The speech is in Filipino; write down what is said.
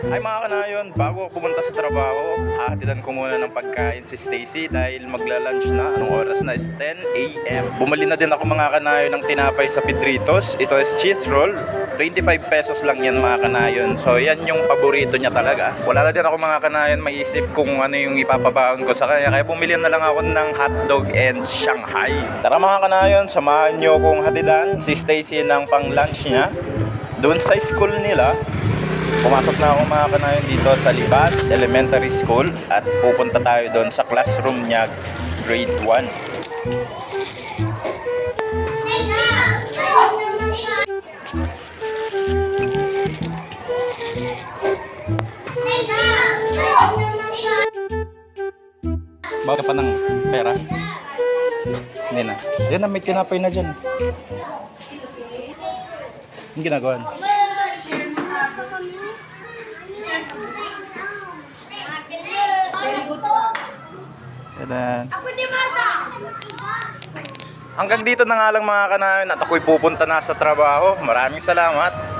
Ay mga kanayon, bago ako pumunta sa trabaho, hahatidan ko muna ng pagkain si Stacy dahil magla-lunch na. Anong oras na is 10 a.m. Bumali na din ako mga kanayon ng tinapay sa Pedritos. Ito is cheese roll. 25 pesos lang yan mga kanayon. So yan yung paborito niya talaga. Wala na din ako mga kanayon maisip kung ano yung ipapabaon ko sa kanya. Kaya bumili na lang ako ng hotdog and Shanghai. Tara mga kanayon, samahan nyo kong hatidan si Stacy ng pang lunch niya. Doon sa school nila, Pumasok na ako mga kanayon dito sa Libas Elementary School at pupunta tayo doon sa classroom niya grade 1. Bakit ka pa ng pera? Hindi na. Yan na, may tinapay na dyan. Yung ginagawa? Tadan. Hanggang dito na nga lang mga kanayon at ako'y pupunta na sa trabaho. Maraming salamat.